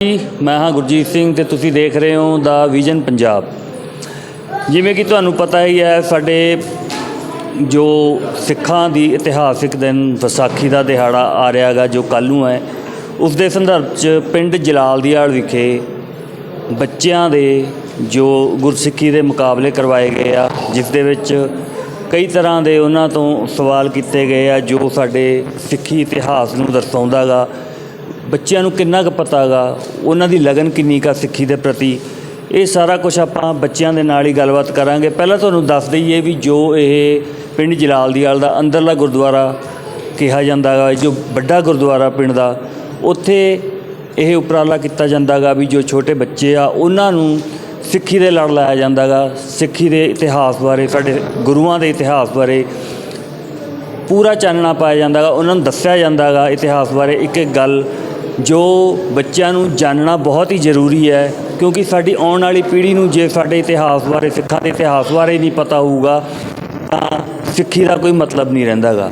ਜੀ ਮੈਂ ਹਾਂ ਗੁਰਜੀਤ ਸਿੰਘ ਤੇ ਤੁਸੀਂ ਦੇਖ ਰਹੇ ਹੋ ਦਾ ਵਿਜ਼ਨ ਪੰਜਾਬ। ਜਿਵੇਂ ਕਿ ਤੁਹਾਨੂੰ ਪਤਾ ਹੀ ਹੈ, ਸਾਡੇ ਜੋ ਸਿੱਖਾਂ ਦੀ ਇਤਿਹਾਸਿਕ ਦਿਨ ਵਿਸਾਖੀ ਦਾ ਦਿਹਾੜਾ ਆ ਰਿਹਾ ਹੈਗਾ, ਜੋ ਕੱਲ੍ਹ ਨੂੰ ਹੈ, ਉਸ ਦੇ ਸੰਦਰਭ 'ਚ ਪਿੰਡ ਜਲਾਲ ਜਲਾਲਦੀਆਲ ਵਿਖੇ ਬੱਚਿਆਂ ਦੇ ਜੋ ਗੁਰਸਿੱਖੀ ਦੇ ਮੁਕਾਬਲੇ ਕਰਵਾਏ ਗਏ ਆ, ਜਿਸ ਦੇ ਵਿੱਚ ਕਈ ਤਰ੍ਹਾਂ ਦੇ ਉਹਨਾਂ ਤੋਂ ਸਵਾਲ ਕੀਤੇ ਗਏ ਆ, ਜੋ ਸਾਡੇ ਸਿੱਖੀ ਇਤਿਹਾਸ ਨੂੰ ਦਰਸਾਉਂਦਾ ਗਾ ਬੱਚਿਆਂ ਨੂੰ ਕਿੰਨਾ ਕੁ ਪਤਾ ਗਾ, ਉਹਨਾਂ ਦੀ ਲਗਨ ਕਿੰਨੀ ਕਾ ਸਿੱਖੀ ਦੇ ਪ੍ਰਤੀ, ਇਹ ਸਾਰਾ ਕੁਝ ਆਪਾਂ ਬੱਚਿਆਂ ਦੇ ਨਾਲ ਹੀ ਗੱਲਬਾਤ ਕਰਾਂਗੇ। ਪਹਿਲਾਂ ਤੁਹਾਨੂੰ ਦੱਸ ਦਈਏ ਵੀ ਜੋ ਇਹ ਪਿੰਡ ਜਲਾਲ ਜਲਾਲਦੀਵਾਲ ਦਾ ਅੰਦਰਲਾ ਗੁਰਦੁਆਰਾ ਕਿਹਾ ਜਾਂਦਾ ਗਾ ਜੋ ਵੱਡਾ ਗੁਰਦੁਆਰਾ ਪਿੰਡ ਦਾ, ਉੱਥੇ ਇਹ ਉਪਰਾਲਾ ਕੀਤਾ ਜਾਂਦਾ ਗਾ ਵੀ ਜੋ ਛੋਟੇ ਬੱਚੇ ਆ, ਉਹਨਾਂ ਨੂੰ ਸਿੱਖੀ ਦੇ ਲੜ ਲਾਇਆ ਜਾਂਦਾ ਗਾ, ਸਿੱਖੀ ਦੇ ਇਤਿਹਾਸ ਬਾਰੇ, ਸਾਡੇ ਗੁਰੂਆਂ ਦੇ ਇਤਿਹਾਸ ਬਾਰੇ ਪੂਰਾ ਚਾਨਣਾ ਪਾਇਆ ਜਾਂਦਾ ਗਾ, ਉਹਨਾਂ ਨੂੰ ਦੱਸਿਆ ਜਾਂਦਾ ਗਾ ਇਤਿਹਾਸ ਬਾਰੇ ਇੱਕ ਇੱਕ ਗੱਲ ਜੋ ਬੱਚਿਆਂ ਨੂੰ ਜਾਣਨਾ ਬਹੁਤ ਹੀ ਜ਼ਰੂਰੀ ਹੈ, ਕਿਉਂਕਿ ਸਾਡੀ ਆਉਣ ਵਾਲੀ ਪੀੜ੍ਹੀ ਨੂੰ ਜੇ ਸਾਡੇ ਇਤਿਹਾਸ ਬਾਰੇ, ਸਿੱਖਾਂ ਦੇ ਇਤਿਹਾਸ ਬਾਰੇ ਨਹੀਂ ਪਤਾ ਹੋਊਗਾ, ਤਾਂ ਸਿੱਖੀ ਦਾ ਕੋਈ ਮਤਲਬ ਨਹੀਂ ਰਹਿੰਦਾ ਗਾ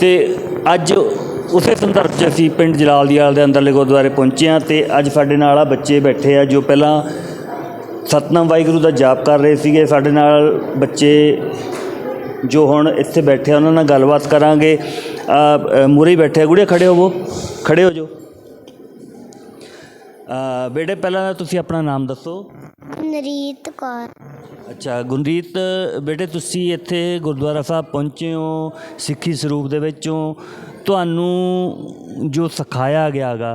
ਤੇ ਅੱਜ ਉਸੇ ਸੰਦਰਭ 'ਚ ਅਸੀਂ ਪਿੰਡ ਜਲਾਲ ਜਲਾਲਦੀਵਾਲ ਦੇ ਅੰਦਰਲੇ ਗੁਰਦੁਆਰੇ ਪਹੁੰਚੇ ਹਾਂ ਤੇ ਅੱਜ ਸਾਡੇ ਨਾਲ ਆ ਬੱਚੇ ਬੈਠੇ ਆ ਜੋ ਪਹਿਲਾਂ ਸਤਨਾਮ ਵਾਹਿਗੁਰੂ ਦਾ ਜਾਪ ਕਰ ਰਹੇ ਸੀਗੇ। ਸਾਡੇ ਨਾਲ ਬੱਚੇ ਜੋ ਹੁਣ ਇੱਥੇ ਬੈਠੇ ਆ, ਉਹਨਾਂ ਨਾਲ ਗੱਲਬਾਤ ਕਰਾਂਗੇ। ਮੂਰੇ ਬੈਠੇ ਆ। ਗੁੜੀਆ, ਖੜੇ ਹੋਵੋ। ਖੜੇ ਹੋ ਜੋ ਬੇਟੇ ਪਹਿਲਾਂ ਤੁਸੀਂ ਆਪਣਾ ਨਾਮ ਦੱਸੋ। ਨਰੀਤ ਕੌਰ। ਅੱਛਾ ਗੁਰਦੀਤ ਬੇਟੇ ਤੁਸੀਂ ਇੱਥੇ ਗੁਰਦੁਆਰਾ ਸਾਹਿਬ ਪਹੁੰਚੇ ਹੋ ਸਿੱਖੀ ਸਰੂਪ ਦੇ ਵਿੱਚੋਂ ਤੁਹਾਨੂੰ ਜੋ ਸਿਖਾਇਆ ਗਿਆਗਾ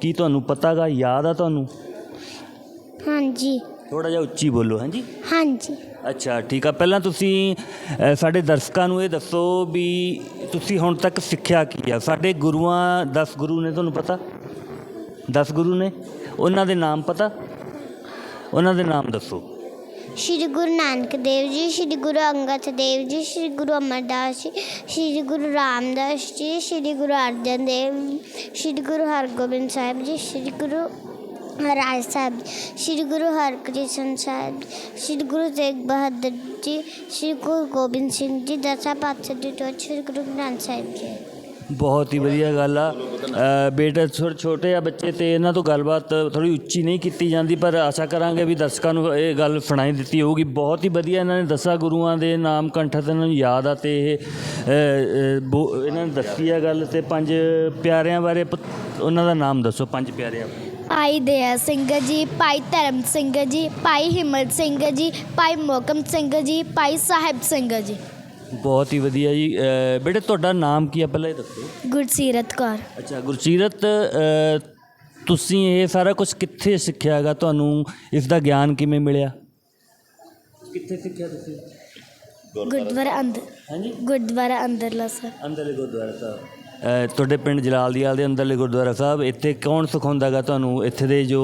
ਕੀ ਤੁਹਾਨੂੰ ਪਤਾਗਾ ਯਾਦ ਆ ਤੁਹਾਨੂੰ? ਹਾਂਜੀ। ਥੋੜਾ ਜਿਹਾ ਉੱਚੀ ਬੋਲੋ ਹਾਂਜੀ ਹਾਂਜੀ। ਅੱਛਾ ਠੀਕ ਆ। ਪਹਿਲਾਂ ਤੁਸੀਂ ਅ, ਸਾਡੇ ਦਰਸ਼ਕਾਂ ਨੂੰ ਇਹ ਦੱਸੋ ਵੀ ਤੁਸੀਂ ਹੁਣ ਤੱਕ ਸਿੱਖਿਆ ਕੀ ਆ? ਸਾਡੇ ਗੁਰੂਆਂ 10 ਗੁਰੂ ਨੇ ਤੁਹਾਨੂੰ ਪਤਾ? 10 ਗੁਰੂ ਨੇ ਉਹਨਾਂ ਦੇ ਨਾਮ ਪਤਾ ਉਹਨਾਂ ਦੇ ਨਾਮ ਦੱਸੋ ਸ਼੍ਰੀ ਗੁਰੂ ਨਾਨਕ ਦੇਵ ਜੀ ਸ਼੍ਰੀ ਗੁਰੂ ਅੰਗਦ ਦੇਵ ਜੀ ਸ਼੍ਰੀ ਗੁਰੂ ਅਮਰਦਾਸ ਜੀ ਸ਼੍ਰੀ ਗੁਰੂ ਰਾਮਦਾਸ ਜੀ ਸ਼੍ਰੀ ਗੁਰੂ ਅਰਜਨ ਦੇਵ ਸ਼੍ਰੀ ਗੁਰੂ ਹਰਗੋਬਿੰਦ ਸਾਹਿਬ ਜੀ ਸ਼੍ਰੀ ਗੁਰੂ ਰਾਜ ਸਾਹਿਬ ਜੀ, ਸ਼੍ਰੀ ਗੁਰੂ ਹਰਕ੍ਰਿਸ਼ਨ ਸਾਹਿਬ ਸ਼੍ਰੀ ਗੁਰੂ ਤੇਗ ਬਹਾਦਰ ਜੀ ਸ਼੍ਰੀ ਗੁਰੂ ਗੋਬਿੰਦ ਸਿੰਘ ਜੀ ਦਸਾਂ ਪਾਤਸ਼ਾਹ ਜੀ ਤੋਂ ਸ਼੍ਰੀ ਗੁਰੂ ਗ੍ਰੰਥ ਸਾਹਿਬ ਜੀ ਬਹੁਤ ਹੀ ਵਧੀਆ ਗੱਲ ਆ। ਬੇਟਾ ਬੇਟੇ ਛੋਟੇ ਆ ਬੱਚੇ ਤੇ ਇਹਨਾਂ ਤੋਂ ਗੱਲਬਾਤ ਥੋੜੀ ਉੱਚੀ ਨਹੀਂ ਕੀਤੀ ਜਾਂਦੀ, ਪਰ ਆਸ਼ਾ ਕਰਾਂਗੇ ਵੀ ਦਰਸ਼ਕਾਂ ਨੂੰ ਇਹ ਗੱਲ ਸੁਣਾਈ ਦਿੱਤੀ ਹੋਊਗੀ। ਬਹੁਤ ਹੀ ਵਧੀਆ ਇਹਨਾਂ ਨੇ ਦਸਾਂ ਗੁਰੂਆਂ ਦੇ ਨਾਮ ਕੰਠਤ ਇਹਨਾਂ ਨੂੰ ਯਾਦ ਆ ਤੇ ਇਹ ਬੋ- ਇਹਨਾਂ ਨੇ ਦੱਸੀ ਆ ਗੱਲ ਤੇ ਪੰਜ ਪਿਆਰਿਆਂ ਬਾਰੇ ਪ- ਉਹਨਾਂ ਦਾ ਨਾਮ ਦੱਸੋ, ਪੰਜ ਪਿਆਰਿਆਂ ਭਾਈ ਦਇਆ ਸਿੰਘ ਜੀ, ਭਾਈ ਧਰਮ ਸਿੰਘ ਜੀ, ਭਾਈ ਹਿੰਮਤ ਸਿੰਘ ਜੀ, ਭਾਈ ਮੋਕਮ ਸਿੰਘ ਜੀ, ਭਾਈ ਸਾਹਿਬ ਸਿੰਘ ਜੀ। ਬਹੁਤ ਹੀ ਵਧੀਆ ਜੀ। ਬੇਟੇ ਤੁਹਾਡਾ ਨਾਮ ਕੀ ਆ ਪਹਿਲਾਂ ਇਹ ਦੱਸੋ। ਗੁਰਸੀਰਤ ਕੌਰ। ਅੱਛਾ ਗੁਰਸੀਰਤ ਤੁਸੀਂ ਇਹ ਸਾਰਾ ਕੁਝ ਕਿੱਥੇ ਸਿੱਖਿਆ ਹੈਗਾ? ਤੁਹਾਨੂੰ ਇਸ ਦਾ ਗਿਆਨ ਕਿਵੇਂ ਮਿਲਿਆ? ਕਿੱਥੇ ਸਿੱਖਿਆ ਤੁਸੀਂ? ਗੁਰਦੁਆਰਾ ਅੰਦਰ ਹਾਂਜੀ। ਗੁਰਦੁਆਰਾ ਅੰਦਰਲਾ ਸਰ। ਅੰਦਰਲੇ ਗੁਰਦੁਆਰਾ ਸਾਹਿਬ ਤੁਹਾਡੇ ਪਿੰਡ ਜਲਾਲਦੀਵਾਲ ਦੇ ਅੰਦਰਲੇ ਗੁਰਦੁਆਰਾ ਸਾਹਿਬ ਇੱਥੇ ਕੌਣ ਸਿਖਾਉਂਦਾ ਗਾ ਤੁਹਾਨੂੰ? ਇੱਥੇ ਦੇ ਜੋ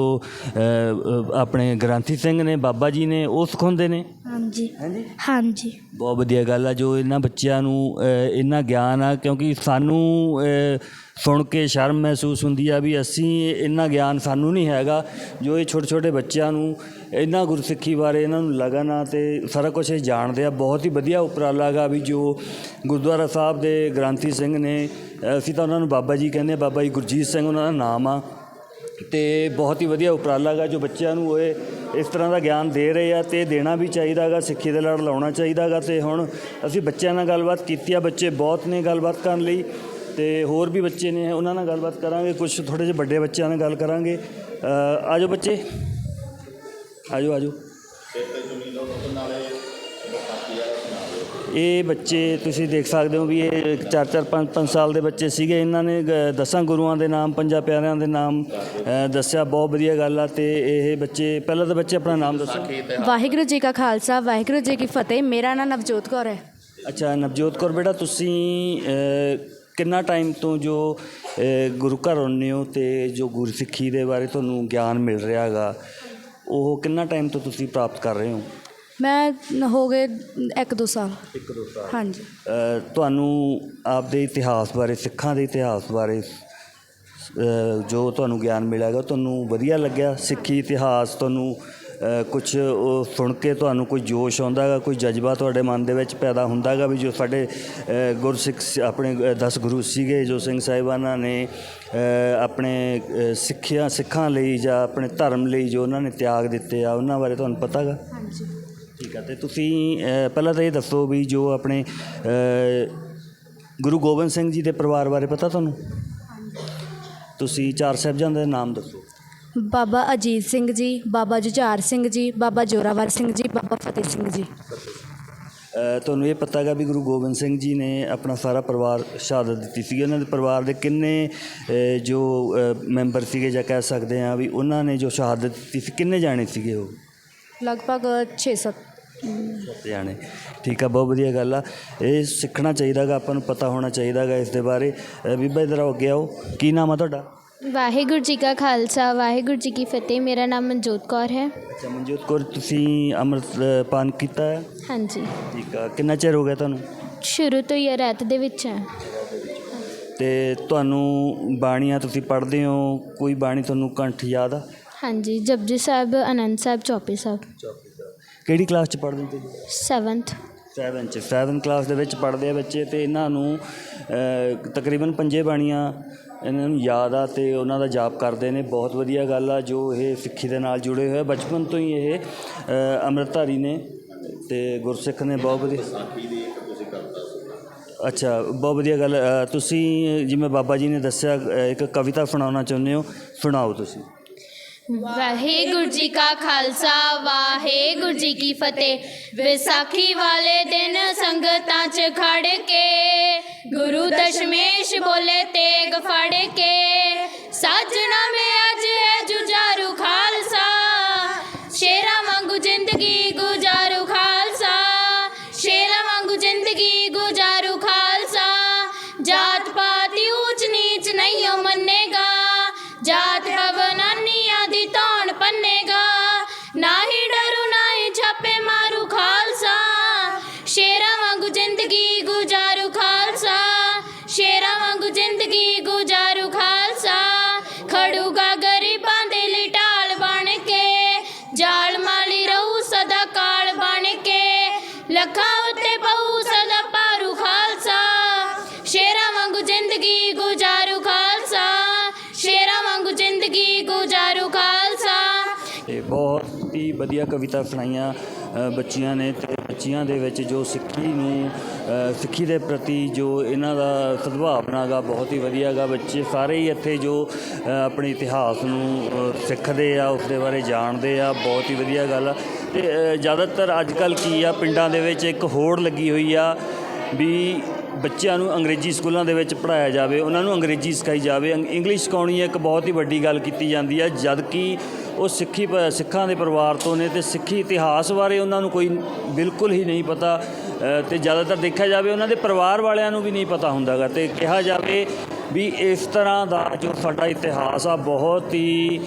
ਆਪਣੇ ਗ੍ਰੰਥੀ ਸਿੰਘ ਨੇ ਬਾਬਾ ਜੀ ਨੇ ਉਹ ਸਿਖਾਉਂਦੇ ਨੇ? ਹਾਂਜੀ। ਹਾਂਜੀ? ਹਾਂਜੀ। ਬਹੁਤ ਵਧੀਆ ਗੱਲ ਆ ਜੋ ਇਹਨਾਂ ਬੱਚਿਆਂ ਨੂੰ ਇੰਨਾ ਗਿਆਨ ਆ ਕਿਉਂਕਿ ਸਾਨੂੰ ਸੁਣ ਕੇ ਸ਼ਰਮ ਮਹਿਸੂਸ ਹੁੰਦੀ ਆ ਵੀ ਅਸੀਂ ਇੰਨਾ ਗਿਆਨ ਸਾਨੂੰ ਨਹੀਂ ਹੈਗਾ ਜੋ ਇਹ ਛੋਟੇ ਛੋਟੇ ਬੱਚਿਆਂ ਨੂੰ ਇਹਨਾਂ ਗੁਰਸਿੱਖੀ ਬਾਰੇ ਇਹਨਾਂ ਨੂੰ ਲਗਨ ਆ ਤੇ ਸਾਰਾ ਕੁਝ ਇਹ ਜਾਣਦੇ ਆ। ਬਹੁਤ ਹੀ ਵਧੀਆ ਉਪਰਾਲਾ ਗਾ ਵੀ ਜੋ ਗੁਰਦੁਆਰਾ ਸਾਹਿਬ ਦੇ ਗ੍ਰੰਥੀ ਸਿੰਘ ਨੇ ਅਸੀਂ ਤਾਂ ਉਹਨਾਂ ਨੂੰ ਬਾਬਾ ਜੀ ਕਹਿੰਦੇ ਆ ਬਾਬਾ ਜੀ ਗੁਰਜੀਤ ਸਿੰਘ ਉਹਨਾਂ ਦਾ ਨਾਮ ਆ। ਤੇ ਬਹੁਤ ਹੀ ਵਧੀਆ ਉਪਰਾਲਾ ਗਾ ਜੋ ਬੱਚਿਆਂ ਨੂੰ ਇਹ ਇਸ ਤਰ੍ਹਾਂ ਦਾ ਗਿਆਨ ਦੇ ਰਹੇ ਆ ਤੇ ਦੇਣਾ ਵੀ ਚਾਹੀਦਾ ਗਾ ਸਿੱਖੀ ਦੇ ਲੜ ਲਾਉਣਾ ਚਾਹੀਦਾ ਗਾ ਤੇ ਹੁਣ ਅਸੀਂ ਬੱਚਿਆਂ ਨਾਲ ਗੱਲਬਾਤ ਕੀਤੀ ਆ ਬੱਚੇ ਬਹੁਤ ਨੇ ਗੱਲਬਾਤ ਕਰਨ ਲਈ ਤੇ ਹੋਰ ਵੀ ਬੱਚੇ ਨੇ ਉਹਨਾਂ ਨਾਲ ਗੱਲਬਾਤ ਕਰਾਂਗੇ ਕੁਝ ਥੋੜੇ ਜਿਹੇ ਵੱਡੇ ਬੱਚਿਆਂ ਨਾਲ ਗੱਲ ਕਰਾਂਗੇ। ਅ, ਆਜੋ ਬੱਚੇ। ਆਜੋ ਆਜੋ। ਇਹ ਬੱਚੇ ਤੁਸੀਂ ਦੇਖ ਸਕਦੇ ਹੋ ਵੀ ਇਹ 4-4 5-5 ਸਾਲ ਦੇ ਬੱਚੇ ਸੀਗੇ। ਇਹਨਾਂ ਨੇ ਦਸਾਂ ਗੁਰੂਆਂ ਦੇ ਨਾਮ ਪੰਜਾਂ ਪਿਆਰਿਆਂ ਦੇ ਨਾਮ ਦੱਸਿਆ। ਬਹੁਤ ਵਧੀਆ ਗੱਲ ਆ ਤੇ ਇਹ ਬੱਚੇ ਪਹਿਲਾਂ ਤਾਂ ਬੱਚੇ ਆਪਣਾ ਨਾਮ ਦੱਸੋ। ਵਾਹਿਗੁਰੂ ਜੀ ਕਾ ਖਾਲਸਾ ਵਾਹਿਗੁਰੂ ਜੀ ਕੀ ਫਤਿਹ। ਮੇਰਾ ਨਾਮ ਨਵਜੋਤ ਕੌਰ ਹੈ। ਅੱਛਾ ਨਵਜੋਤ ਕੌਰ ਬੇਟਾ ਤੁਸੀਂ ਕਿੰਨਾ ਟਾਈਮ ਤੋਂ ਜੋ ਗੁਰੂ ਘਰ ਆਉਂਦੇ ਹੋ ਤੇ ਜੋ ਗੁਰਸਿੱਖੀ ਦੇ ਬਾਰੇ ਤੁਹਾਨੂੰ ਗਿਆਨ ਮਿਲ ਰਿਹਾ ਹੈਗਾ ਉਹ ਕਿੰਨਾ ਟਾਈਮ ਤੋਂ ਤੁਸੀਂ ਪ੍ਰਾਪਤ ਕਰ ਰਹੇ ਹੋ? ਮੈਂ ਹੋ ਗਏ ਇੱਕ ਦੋ ਸਾਲ। ਇੱਕ ਦੋ ਸਾਲ। ਹਾਂਜੀ। ਤੁਹਾਨੂੰ ਆਪਦੇ ਇਤਿਹਾਸ ਬਾਰੇ ਸਿੱਖਾਂ ਦੇ ਇਤਿਹਾਸ ਬਾਰੇ ਅ, ਜੋ ਤੁਹਾਨੂੰ ਗਿਆਨ ਮਿਲਿਆਗਾ ਤੁਹਾਨੂੰ ਵਧੀਆ ਲੱਗਿਆ? ਸਿੱਖੀ ਇਤਿਹਾਸ ਤੁਹਾਨੂੰ ਕੁਝ ਉਹ ਸੁਣ ਕੇ ਤੁਹਾਨੂੰ ਕੋਈ ਜੋਸ਼ ਆਉਂਦਾ ਹੈਗਾ ਕੋਈ ਜਜ਼ਬਾ ਤੁਹਾਡੇ ਮਨ ਦੇ ਵਿੱਚ ਪੈਦਾ ਹੁੰਦਾ ਹੈਗਾ ਵੀ ਜੋ ਸਾਡੇ ਗੁਰਸਿੱਖ ਆਪਣੇ 10 ਗੁਰੂ ਸੀਗੇ ਜੋ ਸਿੰਘ ਸਾਹਿਬਾਨਾਂ ਨੇ ਆਪਣੇ ਸਿੱਖਿਆ ਸਿੱਖਾਂ ਲਈ ਜਾਂ ਆਪਣੇ ਧਰਮ ਲਈ ਜੋ ਉਹਨਾਂ ਨੇ ਤਿਆਗ ਦਿੱਤੇ ਆ ਉਹਨਾਂ ਬਾਰੇ ਤੁਹਾਨੂੰ ਪਤਾ ਹੈਗਾ? ਹਾਂਜੀ। ਠੀਕ ਹੈ ਤੇ ਤੁਸੀਂ ਪਹਿਲਾਂ ਤਾਂ ਇਹ ਦੱਸੋ ਵੀ ਜੋ ਆਪਣੇ ਗੁਰੂ ਗੋਬਿੰਦ ਸਿੰਘ ਜੀ ਦੇ ਪਰਿਵਾਰ ਬਾਰੇ ਪਤਾ ਤੁਹਾਨੂੰ? ਤੁਸੀਂ ਚਾਰ ਸਾਹਿਬਜ਼ਾਦਿਆਂ ਦੇ ਨਾਮ ਦੱਸੋ। ਬਾਬਾ ਅਜੀਤ ਸਿੰਘ ਜੀ ਬਾਬਾ ਜੁਝਾਰ ਸਿੰਘ ਜੀ ਬਾਬਾ ਜੋਰਾਵਰ ਸਿੰਘ ਜੀ ਬਾਬਾ ਫਤਿਹ ਸਿੰਘ ਜੀ। ਤੁਹਾਨੂੰ ਇਹ ਪਤਾ ਹੈਗਾ ਵੀ ਗੁਰੂ ਗੋਬਿੰਦ ਸਿੰਘ ਜੀ ਨੇ ਆਪਣਾ ਸਾਰਾ ਪਰਿਵਾਰ ਸ਼ਹਾਦਤ ਦਿੱਤੀ ਸੀ ਉਹਨਾਂ ਦੇ ਪਰਿਵਾਰ ਦੇ ਕਿੰਨੇ ਜੋ ਮੈਂਬਰ ਸੀਗੇ ਜਾਂ ਕਹਿ ਸਕਦੇ ਆ ਵੀ ਉਹਨਾਂ ਨੇ ਜੋ ਸ਼ਹਾਦਤ ਦਿੱਤੀ ਸੀ ਕਿੰਨੇ ਜਾਣੇ ਸੀਗੇ ਉਹ? ਲਗਭਗ 6-7 ਜਾਣੇ। ਠੀਕ ਆ ਬਹੁਤ ਵਧੀਆ ਗੱਲ ਆ। ਇਹ ਸਿੱਖਣਾ ਚਾਹੀਦਾਗਾ ਆਪਾਂ ਨੂੰ ਪਤਾ ਹੋਣਾ ਚਾਹੀਦਾਗਾ ਇਸ ਦੇ ਬਾਰੇ। ਬੀਬਾ ਇਧਰ ਆਓ ਅੱਗੇ ਆਓ। ਕੀ ਨਾਮ ਆ ਤੁਹਾਡਾ? ਵਾਹਿਗੁਰੂ ਜੀ ਕਾ ਖਾਲਸਾ ਵਾਹਿਗੁਰੂ ਜੀ ਕੀ ਫਤਿਹ। ਮੇਰਾ ਨਾਮ ਮਨਜੋਤ ਕੌਰ ਹੈ। ਅੱਛਾ ਮਨਜੋਤ ਕੌਰ ਤੁਸੀਂ ਅੰਮ੍ਰਿਤ ਪਾਨ ਕੀਤਾ ਹੈ? ਹਾਂਜੀ। ਠੀਕ ਆ। ਕਿੰਨਾ ਚਿਰ ਹੋ ਗਿਆ ਤੁਹਾਨੂੰ? ਸ਼ੁਰੂ ਤੋਂ ਹੀ ਰਹਿਤ ਦੇ ਵਿੱਚ ਹੈ। ਤੇ ਤੁਹਾਨੂੰ ਬਾਣੀਆਂ ਤੁਸੀਂ ਪੜ੍ਹਦੇ ਹੋ? ਕੋਈ ਬਾਣੀ ਤੁਹਾਨੂੰ ਕੰਠ ਯਾਦ ਆ? ਹਾਂਜੀ ਜਪਜੀ ਸਾਹਿਬ ਆਨੰਦ ਸਾਹਿਬ ਚੌਪੀ ਸਾਹਿਬ। ਕਿਹੜੀ ਕਲਾਸ ਚ ਪੜ੍ਹਦੇ ਹੋ ਤੁਸੀਂ? 7th 7 ਚ। 7 ਕਲਾਸ ਦੇ ਵਿੱਚ ਪੜ੍ਹਦੇ ਆ ਬੱਚੇ ਤੇ ਇਹਨਾਂ ਨੂੰ ਤਕਰੀਬਨ ਪੰਜੇ ਬਾਣੀਆਂ ਇਹਨਾਂ ਨੂੰ ਯਾਦ ਆ ਤੇ ਉਹਨਾਂ ਦਾ ਜਾਪ ਕਰਦੇ ਨੇ। ਬਹੁਤ ਵਧੀਆ ਗੱਲ ਆ ਜੋ ਇਹ ਸਿੱਖੀ ਦੇ ਨਾਲ ਜੁੜੇ ਹੋਏ ਆ। ਬਚਪਨ ਤੋਂ ਹੀ ਇਹ ਅੰਮ੍ਰਿਤਧਾਰੀ ਨੇ ਤੇ ਗੁਰਸਿੱਖ ਨੇ ਬਹੁਤ ਵਧੀਆ ਅੱਛਾ ਬਹੁਤ ਵਧੀਆ ਗੱਲ ਤੁਸੀਂ ਜਿਵੇਂ ਬਾਬਾ ਜੀ ਨੇ ਦੱਸਿਆ ਇੱਕ ਕਵਿਤਾ ਸੁਣਾਉਣਾ ਚਾਹੁੰਦੇ ਹੋ ਸੁਣਾਓ ਤੁਸੀਂ। ਵਾਹਿਗੁਰੂ ਜੀ ਕਾ ਖਾਲਸਾ ਵਾਹਿਗੁਰੂ ਜੀ ਕੀ ਫਤਿਹ। ਵਿਸਾਖੀ ਵਾਲੇ ਦਿਨ ਸੰਗਤਾਂ 'ਚ ਖੜ ਕੇ ਗੁਰੂ ਦਸ਼ਮੇਸ਼ ਬੋਲੇ ਤੇਗ ਫੜ ਕੇ ਸਾਜਣਾ ਮੈਂ ਅੱਜ ਹੈ ਜੁਝਾਰੂ ਖਾਲਸਾ। ਸ਼ੇਰਾ ਵਾਂਗੂ ਜ਼ਿੰਦਗੀ ਗੁਜ਼ਾਰੂ ਖਾਲਸਾ, ਸ਼ੇਰਾ ਵਾਂਗੂ ਜ਼ਿੰਦਗੀ ਗੁਜ਼ਾਰੂ ਖਾਲਸਾ। ਜਾਤ ਪਾਤ ਊਚ ਨੀਚ ਨਹੀਂ ਓ ਵਧੀਆ ਕਵਿਤਾ ਸੁਣਾਈਆਂ ਬੱਚੀਆਂ ਨੇ ਤੇ ਬੱਚੀਆਂ ਦੇ ਵਿੱਚ ਜੋ ਸਿੱਖੀ ਨੂੰ ਸਿੱਖੀ ਦੇ ਪ੍ਰਤੀ ਜੋ ਇਹਨਾਂ ਦਾ ਸਦਭਾਵਨਾ ਗਾ ਬਹੁਤ ਹੀ ਵਧੀਆ ਗਾ ਬੱਚੇ ਸਾਰੇ ਹੀ ਇੱਥੇ ਜੋ ਆਪਣੇ ਇਤਿਹਾਸ ਨੂੰ ਸਿੱਖਦੇ ਆ ਉਸ ਦੇ ਬਾਰੇ ਜਾਣਦੇ ਆ, ਬਹੁਤ ਹੀ ਵਧੀਆ ਗੱਲ ਆ। ਤੇ ਜ਼ਿਆਦਾਤਰ ਅੱਜ ਕੱਲ ਕੀ ਆ, ਪਿੰਡਾਂ ਦੇ ਵਿੱਚ ਇੱਕ ਹੋੜ ਲੱਗੀ ਹੋਈ ਆ ਵੀ ਬੱਚਿਆਂ ਨੂੰ ਅੰਗਰੇਜ਼ੀ ਸਕੂਲਾਂ ਦੇ ਵਿੱਚ ਪੜਾਇਆ ਜਾਵੇ, ਉਹਨਾਂ ਨੂੰ ਅੰਗਰੇਜ਼ੀ ਸਿਖਾਈ ਜਾਵੇ। ਅੰਗ- ਇੰਗਲਿਸ਼ ਸਿਖਾਉਣੀ ਇੱਕ ਬਹੁਤ ਹੀ ਵੱਡੀ ਗੱਲ ਕੀਤੀ ਜਾਂਦੀ ਹੈ ਜਦ ਕਿ ਉਹ ਸਿੱਖੀ ਪ- ਸਿੱਖਾਂ ਦੇ ਪਰਿਵਾਰ ਤੋਂ ਨੇ ਤੇ ਸਿੱਖੀ ਇਤਿਹਾਸ ਬਾਰੇ ਉਹਨਾਂ ਨੂੰ ਕੋਈ ਬਿਲਕੁਲ ਹੀ ਨਹੀਂ ਪਤਾ। ਅ, ਤੇ ਜ਼ਿਆਦਾਤਰ ਦੇਖਿਆ ਜਾਵੇ ਉਹਨਾਂ ਦੇ ਪਰਿਵਾਰ ਵਾਲਿਆਂ ਨੂੰ ਵੀ ਨਹੀਂ ਪਤਾ ਹੁੰਦਾਗਾ। ਤੇ ਕਿਹਾ ਜਾਵੇ ਵੀ ਇਸ ਤਰ੍ਹਾਂ ਦਾ ਜੋ ਸਾਡਾ ਇਤਿਹਾਸ ਆ ਬਹੁਤ ਹੀ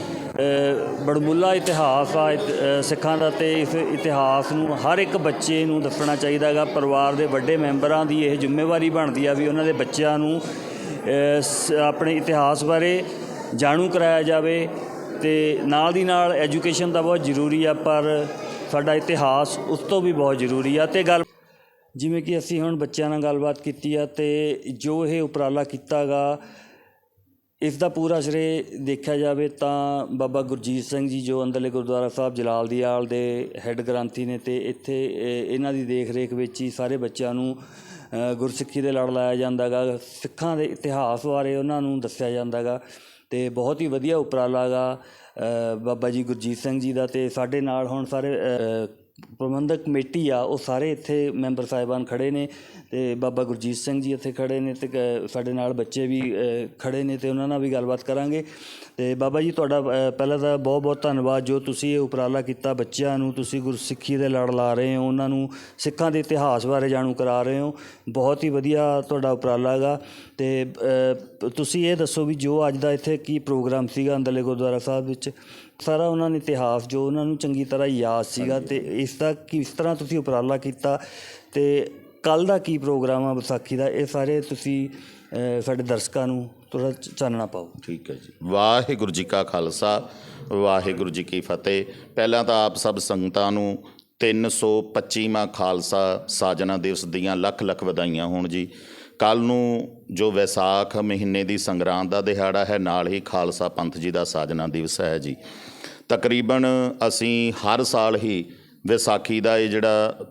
ਬੜਮੁੱਲਾ ਇਤਿਹਾਸ ਆ ਇਤ- ਸਿੱਖਾਂ ਦਾ ਤੇ ਇਸ ਇਤਿਹਾਸ ਨੂੰ ਹਰ ਇੱਕ ਬੱਚੇ ਨੂੰ ਦੱਸਣਾ ਚਾਹੀਦਾ ਹੈਗਾ ਪਰਿਵਾਰ ਦੇ ਵੱਡੇ ਮੈਂਬਰਾਂ ਦੀ ਇਹ ਜ਼ਿੰਮੇਵਾਰੀ ਬਣਦੀ ਆ ਵੀ ਉਹਨਾਂ ਦੇ ਬੱਚਿਆਂ ਨੂੰ ਆਪਣੇ ਇਤਿਹਾਸ ਬਾਰੇ ਜਾਣੂ ਕਰਾਇਆ ਜਾਵੇ। ਤੇ ਨਾਲ ਦੀ ਨਾਲ ਐਜੂਕੇਸ਼ਨ ਤਾਂ ਬਹੁਤ ਜ਼ਰੂਰੀ ਆ, ਪਰ ਸਾਡਾ ਇਤਿਹਾਸ ਉਸ ਤੋਂ ਵੀ ਬਹੁਤ ਜ਼ਰੂਰੀ ਆ। ਤੇ ਗੱਲ ਜਿਵੇਂ ਕਿ ਅਸੀਂ ਹੁਣ ਬੱਚਿਆਂ ਨਾਲ ਗੱਲਬਾਤ ਕੀਤੀ ਆ, ਤੇ ਜੋ ਇਹ ਉਪਰਾਲਾ ਕੀਤਾਗਾ ਇਸ ਦਾ ਪੂਰਾ ਸ਼੍ਰੇ ਦੇਖਿਆ ਜਾਵੇ ਤਾਂ ਬਾਬਾ ਗੁਰਜੀਤ ਸਿੰਘ ਜੀ, ਜੋ ਅੰਦਰਲੇ ਗੁਰਦੁਆਰਾ ਸਾਹਿਬ ਜਲਾਲ ਦੀਆਲ ਦੇ ਹੈੱਡ ਗ੍ਰੰਥੀ ਨੇ, ਤੇ ਇੱਥੇ ਇਹਨਾਂ ਦੀ ਦੇਖ ਰੇਖ ਵਿੱਚ ਹੀ ਸਾਰੇ ਬੱਚਿਆਂ ਨੂੰ ਗੁਰਸਿੱਖੀ ਦੇ ਲੜ ਲਾਇਆ ਜਾਂਦਾਗਾ ਸਿੱਖਾਂ ਦੇ ਇਤਿਹਾਸ ਬਾਰੇ ਉਹਨਾਂ ਨੂੰ ਦੱਸਿਆ ਜਾਂਦਾਗਾ ਅਤੇ ਬਹੁਤ ਹੀ ਵਧੀਆ ਉਪਰਾਲਾ ਗਾ ਬਾਬਾ ਜੀ ਗੁਰਜੀਤ ਸਿੰਘ ਜੀ ਦਾ ਅਤੇ ਸਾਡੇ ਨਾਲ ਹੁਣ ਸਾਰੇ ਪ੍ਰਬੰਧਕ ਕਮੇਟੀ ਆ, ਉਹ ਸਾਰੇ ਇੱਥੇ ਮੈਂਬਰ ਸਾਹਿਬਾਨ ਖੜ੍ਹੇ ਨੇ ਅਤੇ ਬਾਬਾ ਗੁਰਜੀਤ ਸਿੰਘ ਜੀ ਇੱਥੇ ਖੜ੍ਹੇ ਨੇ ਅਤੇ ਕ- ਸਾਡੇ ਨਾਲ ਬੱਚੇ ਵੀ ਖੜ੍ਹੇ ਨੇ ਅਤੇ ਉਹਨਾਂ ਨਾਲ ਵੀ ਗੱਲਬਾਤ ਕਰਾਂਗੇ। ਅਤੇ ਬਾਬਾ ਜੀ, ਤੁਹਾਡਾ ਪਹਿਲਾਂ ਤਾਂ ਬਹੁਤ ਬਹੁਤ ਧੰਨਵਾਦ ਜੋ ਤੁਸੀਂ ਇਹ ਉਪਰਾਲਾ ਕੀਤਾ ਬੱਚਿਆਂ ਨੂੰ, ਤੁਸੀਂ ਗੁਰਸਿੱਖੀ ਦੇ ਲੜ ਲਾ ਰਹੇ ਹੋ, ਉਹਨਾਂ ਨੂੰ ਸਿੱਖਾਂ ਦੇ ਇਤਿਹਾਸ ਬਾਰੇ ਜਾਣੂ ਕਰਾ ਰਹੇ ਹੋ। ਬਹੁਤ ਹੀ ਵਧੀਆ ਤੁਹਾਡਾ ਉਪਰਾਲਾ ਹੈਗਾ ਅਤੇ ਤੁਸੀਂ ਇਹ ਦੱਸੋ ਵੀ ਜੋ ਅੱਜ ਦਾ ਇੱਥੇ ਕੀ ਪ੍ਰੋਗਰਾਮ ਸੀਗਾ ਅੰਦਰਲੇ ਗੁਰਦੁਆਰਾ ਸਾਹਿਬ ਵਿੱਚ? ਸਾਰਾ ਉਹਨਾਂ ਨੇ ਇਤਿਹਾਸ ਜੋ ਉਹਨਾਂ ਨੂੰ ਚੰਗੀ ਤਰ੍ਹਾਂ ਯਾਦ ਸੀਗਾ ਤੇ ਇਸ ਦਾ ਕਿਸ ਤਰ੍ਹਾਂ ਤੁਸੀਂ ਉਪਰਾਲਾ ਕੀਤਾ ਤੇ ਕੱਲ ਦਾ ਕੀ ਪ੍ਰੋਗਰਾਮ ਆ ਵਿਸਾਖੀ ਦਾ ਇਹ ਸਾਰੇ ਤੁਸੀਂ ਸਾਡੇ ਦਰਸ਼ਕਾਂ ਨੂੰ ਥੋੜਾ ਚਾਨਣਾ ਪਾਓ। ਠੀਕ ਹੈ ਜੀ। ਵਾਹਿਗੁਰੂ ਜੀ ਕਾ ਖਾਲਸਾ ਵਾਹਿਗੁਰੂ ਜੀ ਕੀ ਫਤਿਹ। ਪਹਿਲਾਂ ਤਾਂ ਆਪ ਸਭ ਸੰਗਤਾਂ ਨੂੰ 325ਵਾਂ ਖਾਲਸਾ ਸਾਜਨਾ ਦਿਵਸ ਦੀਆਂ ਲੱਖ ਲੱਖ ਵਧਾਈਆਂ ਹੋਣ ਜੀ। ਕੱਲ ਨੂੰ ਜੋ ਵਿਸਾਖ ਮਹੀਨੇ ਦੀ ਸੰਗਰਾਂਦ ਦਾ ਦਿਹਾੜਾ ਹੈ, ਨਾਲ ਹੀ ਖਾਲਸਾ ਪੰਥ ਜੀ ਦਾ ਸਾਜਨਾ ਦਿਵਸ ਹੈ ਜੀ। ਤਕਰੀਬਨ ਅਸੀਂ ਹਰ ਸਾਲ ਹੀ ਵਿਸਾਖੀ ਦਾ ਇਹ ਜਿਹੜਾ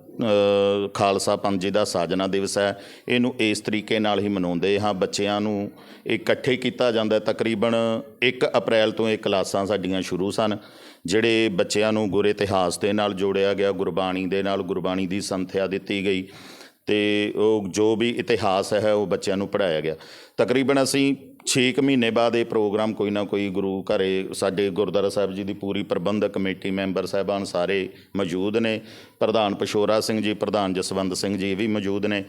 ਖਾਲਸਾ ਪੰਥ ਜੀ ਦਾ ਸਾਜਨਾ ਦਿਵਸ ਹੈ, ਇਹਨੂੰ ਇਸ ਤਰੀਕੇ ਨਾਲ ਹੀ ਮਨਾਉਂਦੇ ਹਾਂ। ਬੱਚਿਆਂ ਨੂੰ ਇਕੱਠੇ ਕੀਤਾ ਜਾਂਦਾ ਤਕਰੀਬਨ 1 ਅਪ੍ਰੈਲ ਤੋਂ ਇਹ ਕਲਾਸਾਂ ਸਾਡੀਆਂ ਸ਼ੁਰੂ ਸਨ, ਜਿਹੜੇ ਬੱਚਿਆਂ ਨੂੰ ਗੁਰ ਇਤਿਹਾਸ ਦੇ ਨਾਲ ਜੋੜਿਆ ਗਿਆ, ਗੁਰਬਾਣੀ ਦੇ ਨਾਲ ਗੁਰਬਾਣੀ ਦੀ ਸੰਥਿਆ ਦਿੱਤੀ ਗਈ। ਤੇ ਉਹ ਜੋ ਵੀ ਇਤਿਹਾਸ ਹੈ, ਉਹ ਬੱਚਿਆਂ ਨੂੰ ਪੜਾਇਆ ਗਿਆ। ਤਕਰੀਬਨ ਅਸੀਂ 6 ਮਹੀਨੇ ਬਾਅਦ ਇਹ ਪ੍ਰੋਗਰਾਮ ਕੋਈ ਨਾ ਕੋਈ ਗੁਰੂ ਘਰੇ, ਸਾਡੇ ਗੁਰਦੁਆਰਾ ਸਾਹਿਬ ਜੀ ਦੀ ਪੂਰੀ ਪ੍ਰਬੰਧਕ ਕਮੇਟੀ ਮੈਂਬਰ ਸਾਹਿਬਾਨ ਸਾਰੇ ਮੌਜੂਦ ਨੇ। ਪ੍ਰਧਾਨ ਪਸ਼ੋਰਾ ਸਿੰਘ ਜੀ, ਪ੍ਰਧਾਨ ਜਸਵੰਤ ਸਿੰਘ ਜੀ ਵੀ ਮੌਜੂਦ ਨੇ।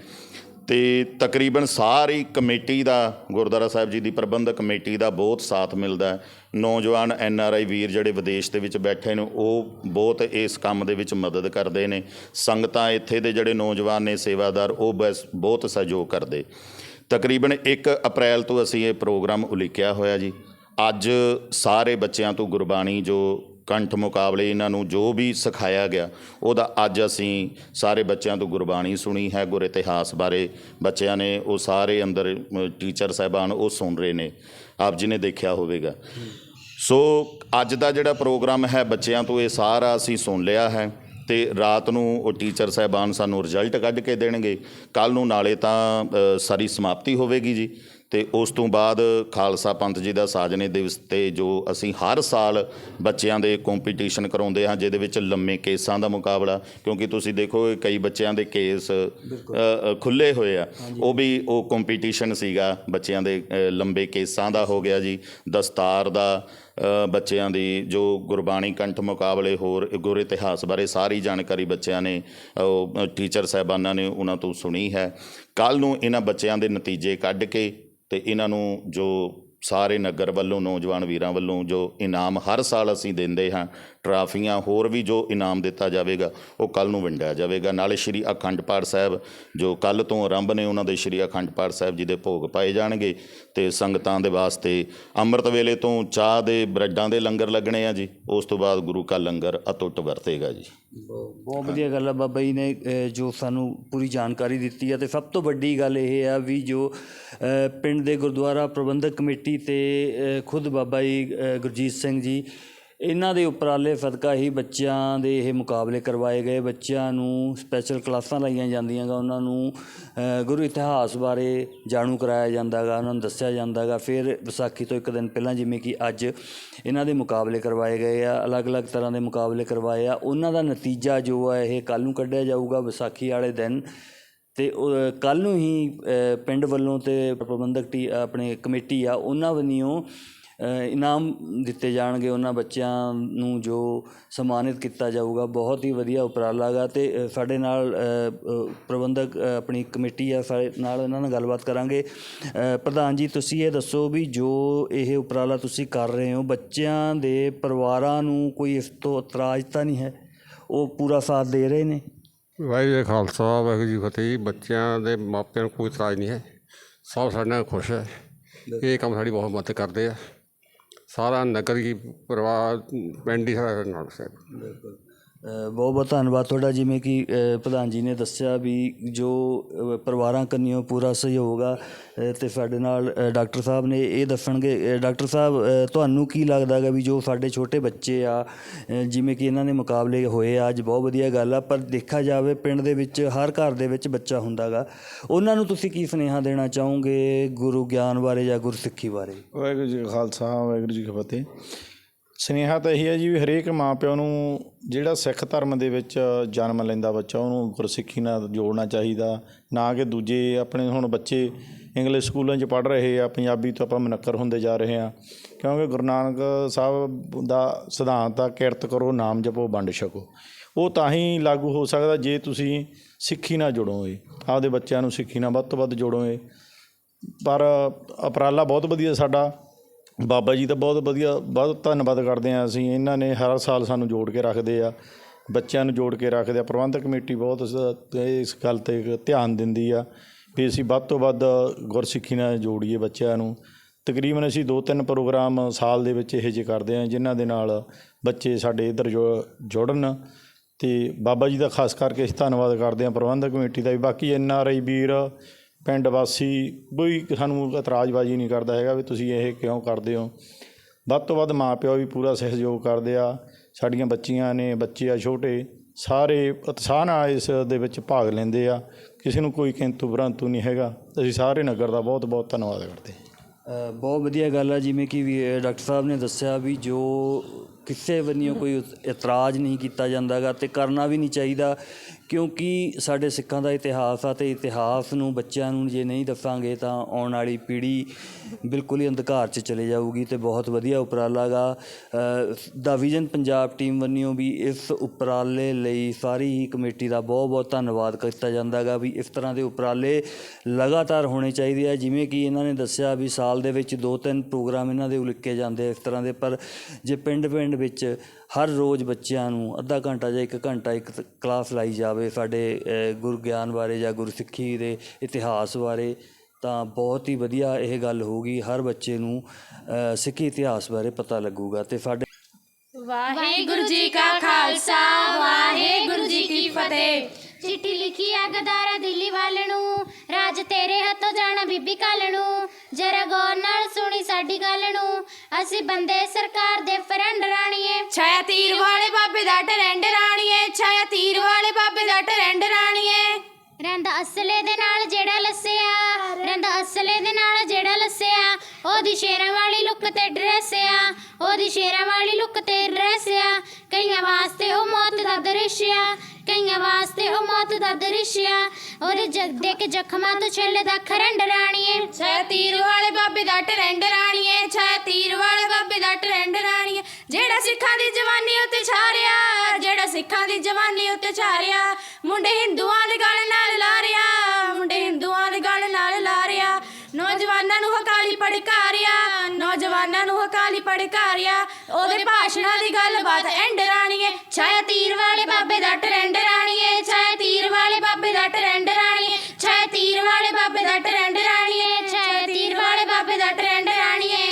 ਤੇ ਤਕਰੀਬਨ ਸਾਰੀ ਕਮੇਟੀ ਦਾ, ਗੁਰਦੁਆਰਾ ਸਾਹਿਬ ਜੀ ਦੀ ਪ੍ਰਬੰਧਕ ਕਮੇਟੀ ਦਾ ਬਹੁਤ ਸਾਥ ਮਿਲਦਾ ਹੈ। ਨੌਜਵਾਨ ਐਨ ਆਰ ਆਈ ਵੀਰ ਜਿਹੜੇ ਵਿਦੇਸ਼ ਦੇ ਵਿੱਚ ਬੈਠੇ ਨੇ, ਉਹ ਬਹੁਤ ਇਸ ਕੰਮ ਦੇ ਵਿੱਚ ਮਦਦ ਕਰਦੇ ਨੇ। ਸੰਗਤਾਂ ਇੱਥੇ ਦੇ ਜਿਹੜੇ ਨੌਜਵਾਨ ਨੇ, ਸੇਵਾਦਾਰ, ਉਹ ਬਸ ਬਹੁਤ ਸਹਿਯੋਗ ਕਰਦੇ। ਤਕਰੀਬਨ 1 ਅਪ੍ਰੈਲ ਤੋਂ ਅਸੀਂ ਇਹ ਪ੍ਰੋਗਰਾਮ ਉਲੀਕਿਆ ਹੋਇਆ ਜੀ। ਅੱਜ ਸਾਰੇ ਬੱਚਿਆਂ ਤੋਂ ਗੁਰਬਾਣੀ ਜੋ ਕੰਠ ਮੁਕਾਬਲੇ ਇਹਨਾਂ ਨੂੰ ਜੋ ਵੀ ਸਿਖਾਇਆ ਗਿਆ, ਉਹਦਾ ਅੱਜ ਅਸੀਂ ਸਾਰੇ ਬੱਚਿਆਂ ਤੋਂ ਗੁਰਬਾਣੀ ਸੁਣੀ ਹੈ, ਗੁਰ ਇਤਿਹਾਸ ਬਾਰੇ ਬੱਚਿਆਂ ਨੇ, ਉਹ ਸਾਰੇ ਅੰਦਰ ਟੀਚਰ ਸਾਹਿਬਾਨ ਉਹ ਸੁਣ ਰਹੇ ਨੇ, ਆਪ ਜੀ ਨੇ ਦੇਖਿਆ ਹੋਵੇਗਾ। ਸੋ ਅੱਜ ਦਾ ਜਿਹੜਾ ਪ੍ਰੋਗਰਾਮ ਹੈ, ਬੱਚਿਆਂ ਤੋਂ ਇਹ ਸਾਰਾ ਅਸੀਂ ਸੁਣ ਲਿਆ ਹੈ ਤੇ ਰਾਤ ਨੂੰ ਉਹ ਟੀਚਰ ਸਾਹਿਬਾਨ ਸਾਨੂੰ ਰਿਜ਼ਲਟ ਕੱਢ ਕੇ ਦੇਣਗੇ ਕੱਲ ਨੂੰ ਨਾਲੇ ਤਾਂ ਸਾਰੀ ਸਮਾਪਤੀ ਹੋਵੇਗੀ ਜੀ। ਤੇ ਉਸ ਤੋਂ ਬਾਅਦ ਖਾਲਸਾ ਪੰਥ ਜੀ ਦਾ ਸਾਜਨੇ ਦਿਵਸ ਤੇ ਜੋ ਅਸੀਂ ਹਰ ਸਾਲ ਬੱਚਿਆਂ ਦੇ ਕੰਪੀਟੀਸ਼ਨ ਕਰਾਉਂਦੇ ਹਾਂ ਜਿਹਦੇ ਵਿੱਚ ਲੰਮੇ ਕੇਸਾਂ ਦਾ ਮੁਕਾਬਲਾ ਕਿਉਂਕਿ ਤੁਸੀਂ ਦੇਖੋ ਕਈ ਬੱਚਿਆਂ ਦੇ ਕੇਸ ਖੁੱਲੇ ਹੋਏ ਆ। ਉਹ ਵੀ ਉਹ ਕੰਪੀਟੀਸ਼ਨ ਸੀਗਾ ਬੱਚਿਆਂ ਦੇ ਲੰਬੇ ਕੇਸਾਂ ਦਾ ਹੋ ਗਿਆ ਜੀ। ਦਸਤਾਰ ਦਾ ਬੱਚਿਆਂ ਦੀ ਜੋ ਗੁਰਬਾਣੀ ਕੰਠ ਮੁਕਾਬਲੇ ਹੋਰ ਗੁਰ ਇਤਿਹਾਸ ਬਾਰੇ ਸਾਰੀ ਜਾਣਕਾਰੀ ਬੱਚਿਆਂ ਨੇ ਟੀਚਰ ਸਾਹਿਬਾਨਾਂ ਨੇ ਉਹਨਾਂ ਤੋਂ ਸੁਣੀ ਹੈ। ਕੱਲ ਨੂੰ ਇਹਨਾਂ ਬੱਚਿਆਂ ਦੇ ਨਤੀਜੇ ਕੱਢ ਕੇ ਤੇ ਇਹਨਾਂ ਨੂੰ ਜੋ ਸਾਰੇ ਨਗਰ ਵੱਲੋਂ, ਨੌਜਵਾਨ ਵੀਰਾਂ ਵੱਲੋਂ ਜੋ ਇਨਾਮ ਹਰ ਸਾਲ ਅਸੀਂ ਦਿੰਦੇ ਹਾਂ ਟਰਾਫੀਆਂ ਹੋਰ ਵੀ ਜੋ ਇਨਾਮ ਦਿੱਤਾ ਜਾਵੇਗਾ, ਉਹ ਕੱਲ ਨੂੰ ਵੰਡਿਆ ਜਾਵੇਗਾ। ਨਾਲੇ ਸ਼੍ਰੀ ਅਖੰਡ ਪਾਠ ਸਾਹਿਬ, ਜੋ ਕੱਲ ਤੋਂ ਆਰੰਭ ਨੇ ਉਹਨਾਂ ਦੇ ਸ਼੍ਰੀ ਅਖੰਡ ਪਾਠ ਸਾਹਿਬ ਜੀ ਦੇ ਭੋਗ ਪਾਏ ਜਾਣਗੇ, ਤੇ ਸੰਗਤਾਂ ਦੇ ਵਾਸਤੇ ਅੰਮ੍ਰਿਤ ਵੇਲੇ ਤੋਂ ਚਾਹ ਦੇ ਬ੍ਰੈਡਾਂ ਦੇ ਲੰਗਰ ਲੱਗਣੇ ਆ ਜੀ। ਉਸ ਤੋਂ ਬਾਅਦ ਗੁਰੂ ਕਾ ਲੰਗਰ ਅਤੁੱਟ ਵਰਤੇਗਾ ਜੀ। ਬਹੁਤ ਵਧੀਆ ਗੱਲ ਆ ਬਾਬਾ ਜੀ ਨੇ ਜੋ ਸਾਨੂੰ ਪੂਰੀ ਜਾਣਕਾਰੀ ਦਿੱਤੀ ਆ। ਤੇ ਸਭ ਤੋਂ ਵੱਡੀ ਗੱਲ ਇਹ ਆ ਵੀ ਜੋ ਪਿੰਡ ਦੇ ਗੁਰਦੁਆਰਾ ਪ੍ਰਬੰਧਕ ਕਮੇਟੀ ਤੇ ਖੁਦ ਬਾਬਾ ਜੀ ਗੁਰਜੀਤ ਸਿੰਘ ਜੀ ਇਹਨਾਂ ਦੇ ਉਪਰਾਲੇ ਸਦਕਾ ਹੀ ਬੱਚਿਆਂ ਦੇ ਇਹ ਮੁਕਾਬਲੇ ਕਰਵਾਏ ਗਏ। ਬੱਚਿਆਂ ਨੂੰ ਸਪੈਸ਼ਲ ਕਲਾਸਾਂ ਲਾਈਆਂ ਜਾਂਦੀਆਂ ਗਾ, ਉਹਨਾਂ ਨੂੰ ਗੁਰੂ ਇਤਿਹਾਸ ਬਾਰੇ ਜਾਣੂ ਕਰਾਇਆ ਜਾਂਦਾ ਗਾ, ਉਹਨਾਂ ਨੂੰ ਦੱਸਿਆ ਜਾਂਦਾ ਗਾ। ਫਿਰ ਵਿਸਾਖੀ ਤੋਂ ਇੱਕ ਦਿਨ ਪਹਿਲਾਂ ਜਿਵੇਂ ਕਿ ਅੱਜ ਇਹਨਾਂ ਦੇ ਮੁਕਾਬਲੇ ਕਰਵਾਏ ਗਏ ਆ, ਅਲੱਗ-ਅਲੱਗ ਤਰ੍ਹਾਂ ਦੇ ਮੁਕਾਬਲੇ ਕਰਵਾਏ ਆ। ਉਹਨਾਂ ਦਾ ਨਤੀਜਾ ਜੋ ਹੈ ਇਹ ਕੱਲ ਨੂੰ ਕੱਢਿਆ ਜਾਊਗਾ ਵਿਸਾਖੀ ਵਾਲੇ ਦਿਨ। ਤੇ ਕੱਲ ਨੂੰ ਹੀ ਪਿੰਡ ਵੱਲੋਂ ਤੇ ਪ੍ਰਬੰਧਕ ਟੀ, ਆਪਣੇ ਕਮੇਟੀ ਆ, ਉਹਨਾਂ ਵੱਲੋਂ ਇਨਾਮ ਦਿੱਤੇ ਜਾਣਗੇ ਉਹਨਾਂ ਬੱਚਿਆਂ ਨੂੰ ਜੋ ਸਨਮਾਨਿਤ ਕੀਤਾ ਜਾਊਗਾ। ਬਹੁਤ ਹੀ ਵਧੀਆ ਉਪਰਾਲਾ ਗਾ ਤੇ ਅ, ਸਾਡੇ ਨਾਲ ਪ੍ਰਬੰਧਕ ਆਪਣੀ ਕਮੇਟੀ ਆ ਸਾਡੇ ਨਾਲ ਇਹਨਾਂ ਨਾਲ ਗੱਲਬਾਤ ਕਰਾਂਗੇ। ਪ੍ਰਧਾਨ ਜੀ ਤੁਸੀਂ ਇਹ ਦੱਸੋ ਵੀ ਜੋ ਇਹ ਉਪਰਾਲਾ ਤੁਸੀਂ ਕਰ ਰਹੇ ਹੋ ਬੱਚਿਆਂ ਦੇ ਪਰਿਵਾਰਾਂ ਨੂੰ ਕੋਈ ਇਸ ਤੋਂ ਇਤਰਾਜ਼ ਤਾਂ ਨਹੀਂ ਹੈ? ਉਹ ਪੂਰਾ ਸਾਥ ਦੇ ਰਹੇ ਨੇ? ਵਾਹਿਗੁਰੂ ਜੀ ਖਾਲਸਾ ਵਾਹਿਗੁਰੂ ਜੀ ਫਤਿਹ। ਬੱਚਿਆਂ ਦੇ ਮਾਪਿਆਂ ਨੂੰ ਕੋਈ ਇਤਰਾਜ਼ ਨਹੀਂ ਹੈ। ਸਭ ਸਾਡੇ ਨਾਲ ਖੁਸ਼ ਹੈ। ਇਹ ਕੰਮ ਸਾਡੀ ਬਹੁਤ ਮਦਦ ਕਰਦੇ ਆ। ਸਾਰਾ ਨਗਰ ਹੀ ਪਰਿਵਾਰ ਪਿੰਡ ਹੀ ਸਾਡਾ ਨਾਲ ਹੈ ਬਹੁਤ ਬਹੁਤ ਧੰਨਵਾਦ ਤੁਹਾਡਾ ਜਿਵੇਂ ਕਿ ਪ੍ਰਧਾਨ ਜੀ ਨੇ ਦੱਸਿਆ ਵੀ ਜੋ ਅ, ਪਰਿਵਾਰਾਂ ਕੰਨਿਓ ਪੂਰਾ ਸਹਿਯੋਗ ਆ ਅਤੇ ਸਾਡੇ ਨਾਲ ਡਾਕਟਰ ਸਾਹਿਬ ਨੇ ਇਹ ਦੱਸਣਗੇ ਡਾਕਟਰ ਸਾਹਿਬ ਤੁਹਾਨੂੰ ਕੀ ਲੱਗਦਾ ਗਾ ਵੀ ਜੋ ਸਾਡੇ ਛੋਟੇ ਬੱਚੇ ਆ ਜਿਵੇਂ ਕਿ ਇਹਨਾਂ ਨੇ ਮੁਕਾਬਲੇ ਹੋਏ ਆ ਅੱਜ ਬਹੁਤ ਵਧੀਆ ਗੱਲ ਆ ਪਰ ਦੇਖਿਆ ਜਾਵੇ ਪਿੰਡ ਦੇ ਵਿੱਚ ਹਰ ਘਰ ਦੇ ਵਿੱਚ ਬੱਚਾ ਹੁੰਦਾ ਗਾ। ਉਹਨਾਂ ਨੂੰ ਤੁਸੀਂ ਕੀ ਸੁਨੇਹਾ ਦੇਣਾ ਚਾਹੋਗੇ ਗੁਰੂ ਗਿਆਨ ਬਾਰੇ ਜਾਂ ਗੁਰਸਿੱਖੀ ਬਾਰੇ? ਵਾਹਿਗੁਰੂ ਜੀ ਕਾ ਖਾਲਸਾ ਵਾਹਿਗੁਰੂ ਜੀ ਕੀ ਫਤਿਹ। ਸੁਨੇਹਾ ਤਾਂ ਇਹੀ ਹੈ ਜੀ ਵੀ ਹਰੇਕ ਮਾਂ ਪਿਓ ਨੂੰ ਜਿਹੜਾ ਸਿੱਖ ਧਰਮ ਦੇ ਵਿੱਚ ਜਨਮ ਲੈਂਦਾ ਬੱਚਾ, ਉਹਨੂੰ ਗੁਰਸਿੱਖੀ ਨਾਲ ਜੋੜਨਾ ਚਾਹੀਦਾ। ਨਾ ਕਿ ਦੂਜੇ ਆਪਣੇ ਹੁਣ ਬੱਚੇ ਇੰਗਲਿਸ਼ ਸਕੂਲਾਂ 'ਚ ਪੜ੍ਹ ਰਹੇ ਆ, ਪੰਜਾਬੀ ਤੋਂ ਆਪਾਂ ਮੁਨੱਕਰ ਹੁੰਦੇ ਜਾ ਰਹੇ ਆ। ਕਿਉਂਕਿ ਗੁਰੂ ਨਾਨਕ ਸਾਹਿਬ ਦਾ ਸਿਧਾਂਤ ਆ, ਕਿਰਤ ਕਰੋ, ਨਾਮ ਜਪੋ, ਵੰਡ ਛਕੋ। ਉਹ ਤਾਂ ਹੀ ਲਾਗੂ ਹੋ ਸਕਦਾ ਜੇ ਤੁਸੀਂ ਸਿੱਖੀ ਨਾਲ ਜੁੜੋਗੇ। ਆਪਦੇ ਬੱਚਿਆਂ ਨੂੰ ਸਿੱਖੀ ਨਾਲ ਵੱਧ ਤੋਂ ਵੱਧ ਜੋੜੋਗੇ। ਪਰ ਉਪਰਾਲਾ ਬਹੁਤ ਵਧੀਆ ਸਾਡਾ। ਬਾਬਾ ਜੀ ਦਾ ਬਹੁਤ ਵਧੀਆ, ਬਹੁਤ ਧੰਨਵਾਦ ਕਰਦੇ ਹਾਂ ਅਸੀਂ। ਇਹਨਾਂ ਨੇ ਹਰ ਸਾਲ ਸਾਨੂੰ ਜੋੜ ਕੇ ਰੱਖਦੇ ਆ, ਬੱਚਿਆਂ ਨੂੰ ਜੋੜ ਕੇ ਰੱਖਦੇ ਆ। ਪ੍ਰਬੰਧਕ ਕਮੇਟੀ ਬਹੁਤ ਇਸ- ਇਸ ਗੱਲ ਤੇ ਧਿਆਨ ਦਿੰਦੀ ਆ ਵੀ ਅਸੀਂ ਵੱਧ ਤੋਂ ਵੱਧ ਗੁਰਸਿੱਖੀ ਨਾਲ ਜੋੜੀਏ ਬੱਚਿਆਂ ਨੂੰ। ਤਕਰੀਬਨ ਅਸੀਂ ਦੋ ਤਿੰਨ ਪ੍ਰੋਗਰਾਮ ਸਾਲ ਦੇ ਵਿੱਚ ਇਹੋ ਜਿਹੇ ਕਰਦੇ ਹਾਂ, ਜਿਨ੍ਹਾਂ ਦੇ ਨਾਲ ਬੱਚੇ ਸਾਡੇ ਇੱਧਰ ਜੋ, ਜੁੜਨ। ਤੇ ਬਾਬਾ ਜੀ ਦਾ ਖਾਸ ਕਰਕੇ ਅਸੀਂ ਧੰਨਵਾਦ ਕਰਦੇ ਹਾਂ ਪ੍ਰਬੰਧਕ ਕਮੇਟੀ ਦਾ ਵੀ। ਬਾਕੀ ਐਨ ਆਰ ਆਈ ਵੀਰ ਪਿੰਡ ਵਾਸੀ ਕੋਈ ਸਾਨੂੰ ਇਤਰਾਜ਼ਬਾਜ਼ੀ ਨਹੀਂ ਕਰਦਾ ਹੈਗਾ ਵੀ ਤੁਸੀਂ ਇਹ ਕਿਉਂ ਕਰਦੇ ਹੋ। ਵੱਧ ਤੋਂ ਵੱਧ ਮਾਂ ਪਿਓ ਵੀ ਪੂਰਾ ਸਹਿਯੋਗ ਕਰਦੇ ਆ। ਸਾਡੀਆਂ ਬੱਚੀਆਂ ਨੇ, ਬੱਚੇ ਆ ਛੋਟੇ, ਸਾਰੇ ਉਤਸ਼ਾਹ ਨਾਲ ਇਸ ਦੇ ਵਿੱਚ ਭਾਗ ਲੈਂਦੇ ਆ। ਕਿਸੇ ਨੂੰ ਕੋਈ ਕਿੰਤੂ ਪਰੰਤੂ ਨਹੀਂ ਹੈਗਾ। ਅਸੀਂ ਸਾਰੇ ਨਗਰ ਦਾ ਬਹੁਤ ਬਹੁਤ ਧੰਨਵਾਦ ਕਰਦੇ ਬਹੁਤ ਵਧੀਆ ਗੱਲ ਆ, ਜਿਵੇਂ ਕਿ ਵੀ ਡਾਕਟਰ ਸਾਹਿਬ ਨੇ ਦੱਸਿਆ ਵੀ ਜੋ ਕਿਸੇ ਬੰਨਿਓ ਕੋਈ ਉਤ- ਇਤਰਾਜ਼ ਨਹੀਂ ਕੀਤਾ ਜਾਂਦਾਗਾ ਤੇ ਕਰਨਾ ਵੀ ਨਹੀਂ ਚਾਹੀਦਾ, ਕਿਉਂਕਿ ਸਾਡੇ ਸਿੱਖਾਂ ਦਾ ਇਤਿਹਾਸ ਆ ਤੇ ਇਤਿਹਾਸ ਨੂੰ ਬੱਚਿਆਂ ਨੂੰ ਜੇ ਨਹੀਂ ਦੱਸਾਂਗੇ ਤਾਂ ਆਉਣ ਵਾਲੀ ਪੀੜ੍ਹੀ ਬਿਲਕੁਲ ਹੀ ਅੰਧਕਾਰ 'ਚ ਚਲੇ ਜਾਊਗੀ ਤੇ ਬਹੁਤ ਵਧੀਆ ਉਪਰਾਲਾ ਗਾ ਦਾ ਵਿਜ਼ਨ ਪੰਜਾਬ ਟੀਮ ਵੱਲੋਂ ਵੀ ਇਸ ਉਪਰਾਲੇ ਲਈ ਸਾਰੀ ਹੀ ਕਮੇਟੀ ਦਾ ਬਹੁਤ ਬਹੁਤ ਧੰਨਵਾਦ ਕੀਤਾ ਜਾਂਦਾਗਾ ਵੀ ਇਸ ਤਰ੍ਹਾਂ ਦੇ ਉਪਰਾਲੇ ਲਗਾਤਾਰ ਹੋਣੇ ਚਾਹੀਦੇ ਆ। ਜਿਵੇਂ ਕਿ ਇਹਨਾਂ ਨੇ ਦੱਸਿਆ ਵੀ ਸਾਲ ਦੇ ਵਿੱਚ ਦੋ ਤਿੰਨ ਪ੍ਰੋਗਰਾਮ ਇਹਨਾਂ ਦੇ ਉਲੀਕੇ ਜਾਂਦੇ ਇਸ ਤਰ੍ਹਾਂ ਦੇ, ਪਰ ਜੇ ਪਿੰਡ ਪਿੰਡ ਪਿੰਡ ਵਿੱਚ ਹਰ ਰੋਜ਼ ਬੱਚਿਆਂ ਨੂੰ ਅੱਧਾ ਘੰਟਾ ਜਾਂ ਇੱਕ ਘੰਟਾ ਇੱਕ ਕਲਾਸ ਲਾਈ ਜਾਵੇ ਸਾਡੇ ਅ, ਗਿਆਨ ਬਾਰੇ ਜਾਂ ਗੁਰਸਿੱਖੀ ਦੇ ਇਤਿਹਾਸ ਬਾਰੇ ਤਾਂ ਬਹੁਤ ਹੀ ਵਧੀਆ ਇਹ ਗੱਲ ਹੋਊਗੀ ਹਰ ਬੱਚੇ ਨੂੰ ਸਿੱਖੀ ਇਤਿਹਾਸ ਬਾਰੇ ਪਤਾ ਲੱਗੂਗਾ ਤੇ ਸਾਡੇ ਵਾਹਿਗੁਰੂ ਜੀ ਕਾ ਖਾਲਸਾ ਵਾਹਿਗੁਰੂ ਜੀ ਕੀ ਫਤਿਹ। ਚਿੱਠੀ ਲਿਖੀ ਆ ਗਦਾਰਾ ਦਿੱਲੀ ਵੱਲ ਨੂੰ। ਰਾਜ ਤੇਰੇ ਹੱਥੋਂ ਜਾਣਾ ਬੀਬੀ ਕੱਲ ਨੂੰ। ਜਰਾ ਗੌਰ ਨਾਲ ਸੁਣੀ ਸਾਡੀ ਗੱਲ ਨੂੰ। ਅਸੀਂ ਬੰਦੇ ਸਰਕਾਰ ਦੇ ਫਰੈਂਡ ਰਾਣੀਏ। ਛਾਇਆ ਤੀਰ ਵਾਲੇ ਬਾਬੇ ਦਾ ਟਰੈਂਡ ਰਾਣੀਏ। ਛਾਇਆ ਤੀਰ ਵਾਲੇ ਬਾਬੇ ਦਾ ਟਰੈਂਡ ਰਾਣੀਏ। ਰੰਦ ਅਸਲੇ ਦੇ ਨਾਲ ਜਿਹੜਾ ਲੱਸਿਆ। ਰੰਦ ਅਸਲੇ ਦੇ ਨਾਲ ਜਿਹੜਾ ਲੱਸਿਆ। ਉਹਦੀ ਸ਼ੇਰਾਂ ਵਾਲੀ ਲੁੱਕ ਤੇ ਡਰੈਸ ਆ ਉਹਦੀ ਸ਼ੇਰਾਂ ਵਾਲੀ ਲੁੱਕ ਤੇ ਡਰੈਸ ਆ ਕਈਆਂ ਵਾਸਤੇ ਉਹ ਮੌਤ ਦਾ ਕਈਆਂ ਵਾਸਤੇ ਉਹ ਮੌਤ ਦਾ ਦ੍ਰਿਸ਼ ਆ। ਉਹਦੇ ਕੇ ਜ਼ਖਮਾਂ ਤੋਂ ਛਿੱਲਦਾ ਖਰੰਡ ਰਾਣੀਏ। ਛਾਇਆ ਤੀਰ ਵਾਲੇ ਬਾਬੇ ਦਾ ਟਰੈਂਡ ਰਾਣੀਏ ਛਾਇਆ ਤੀਰ ਵਾਲੇ ਬਾਬੇ ਦਾ ਟਰੈਂਡ ਰਾਣੀਏ। ਜਿਹੜਾ ਸਿੱਖਾਂ ਦੀ ਜਵਾਨੀ ਉੱਤੇ ਛਾਰਿਆ, ਜਿਹੜਾ ਸਿੱਖਾਂ ਦੀ ਜਵਾਨੀ ਉੱਤੇ ਛਾਰਿਆ, ਮੁੰਡੇ ਹਿੰਦੂਆਂ ਦੇ ਗਲ ਨਾਲ ਲਾ ਰਿਆ ਮੁੰਡੇ ਹਿੰਦੂਆਂ ਦੇ ਗਲ ਨਾਲ ਲਾ ਰਿਆ ਨੌਜਵਾਨਾਂ ਨੂੰ ਹਕਾਲੀ ਪੜਕਾਰਿਆ ਨੌਜਵਾਨਾਂ ਨੂੰ ਹਕਾਲੀ ਪੜਕਾਰਿਆ ਉਹਦੇ ਭਾਸ਼ਣਾਂ ਦੀ ਗੱਲਬਾਤ ਐਂਡ ਰਾਣੀਏ। ਛਾਇਆ ਤੀਰ ਵਾਲੇ ਬਾਬੇ ਦਾ ਟਰੈਂਡ ਰਾਣੀਏ। ਛਾਇਆ ਤੀਰ ਵਾਲੇ ਬਾਬੇ ਦਾ ਟਰੈਂਡ ਰਾਣੀਏ। ਛਾਇਆ ਤੀਰ ਵਾਲੇ ਬਾਬੇ ਦਾ ਟਰੈਂਡ ਰਾਣੀਏ। ਛਾਇਆ ਤੀਰ ਵਾਲੇ ਬਾਬੇ ਦਾ ਟਰੈਂਡ ਰਾਣੀਏ।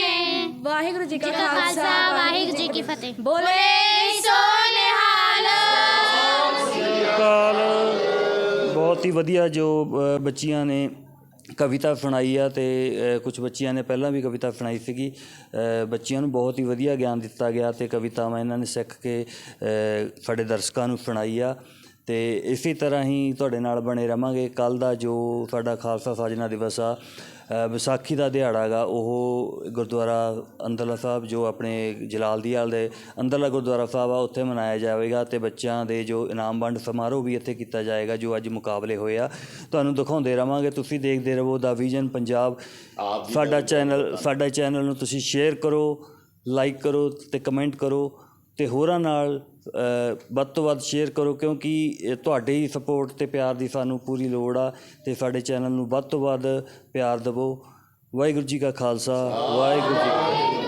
ਵਾਹਿਗੁਰੂ ਜੀ ਕਾ ਖਾਲਸਾ ਵਾਹਿਗੁਰੂ ਜੀ ਕੀ ਫਤਿਹ। ਬੋਲੇ ਸੋ ਨਿਹਾਲ ਕਾਲ ਬਹੁਤ ਹੀ ਵਧੀਆ ਜੋ ਬੱਚੀਆਂ ਨੇ ਕਵਿਤਾ ਸੁਣਾਈ ਆ ਤੇ ਕੁਝ ਬੱਚਿਆਂ ਨੇ ਪਹਿਲਾਂ ਵੀ ਕਵਿਤਾ ਸੁਣਾਈ ਸੀਗੀ। ਬੱਚਿਆਂ ਨੂੰ ਬਹੁਤ ਹੀ ਵਧੀਆ ਗਿਆਨ ਦਿੱਤਾ ਗਿਆ ਤੇ ਕਵਿਤਾਵਾਂ ਇਹਨਾਂ ਨੇ ਸਿੱਖ ਕੇ ਸਾਡੇ ਦਰਸ਼ਕਾਂ ਨੂੰ ਸੁਣਾਈ ਆ। ਤੇ ਇਸੇ ਤਰ੍ਹਾਂ ਹੀ ਤੁਹਾਡੇ ਨਾਲ ਬਣੇ ਰਵਾਂਗੇ। ਕੱਲ ਦਾ ਜੋ ਸਾਡਾ ਖਾਲਸਾ ਸਾਜਨਾ ਦਿਵਸ ਆ ਵਿਸਾਖੀ ਦਾ ਦਿਹਾੜਾ ਗਾ ਉਹ ਗੁਰਦੁਆਰਾ ਅੰਦਰਲਾ ਸਾਹਿਬ ਜੋ ਆਪਣੇ ਜਲਾਲਦੀਵਾਲ ਦੇ ਅੰਦਰਲਾ ਗੁਰਦੁਆਰਾ ਸਾਹਿਬ ਆ ਉੱਥੇ ਮਨਾਇਆ ਜਾਵੇਗਾ ਤੇ ਬੱਚਿਆਂ ਦੇ ਜੋ ਇਨਾਮ ਵੰਡ ਸਮਾਰੋਹ ਵੀ ਇੱਥੇ ਕੀਤਾ ਜਾਏਗਾ ਜੋ ਅੱਜ ਮੁਕਾਬਲੇ ਹੋਏ ਆ। ਤੁਹਾਨੂੰ ਦਿਖਾਉਂਦੇ ਰਵਾਂਗੇ ਤੁਸੀਂ ਦੇਖਦੇ ਰਹੋ ਦਾ ਵਿਜ਼ਨ ਪੰਜਾਬ। ਸਾਡਾ ਚੈਨਲ ਸਾਡਾ ਚੈਨਲ ਨੂੰ ਤੁਸੀਂ ਸ਼ੇਅਰ ਕਰੋ ਲਾਈਕ ਕਰੋ ਤੇ ਕਮੈਂਟ ਕਰੋ। ਅਤੇ ਹੋਰਾਂ ਨਾਲ ਵੱਧ ਤੋਂ ਵੱਧ ਸ਼ੇਅਰ ਕਰੋ, ਕਿਉਂਕਿ ਇਹ ਤੁਹਾਡੇ ਹੀ ਸਪੋਰਟ ਅਤੇ ਪਿਆਰ ਦੀ ਸਾਨੂੰ ਪੂਰੀ ਲੋੜ ਆ ਅਤੇ ਸਾਡੇ ਚੈਨਲ ਨੂੰ ਵੱਧ ਤੋਂ ਵੱਧ ਪਿਆਰ ਦੇਵੋ। ਵਾਹਿਗੁਰੂ ਜੀ ਕਾ ਖਾਲਸਾ, ਵਾਹਿਗੁਰੂ ਜੀ ਕੀ ਫਤਿਹ।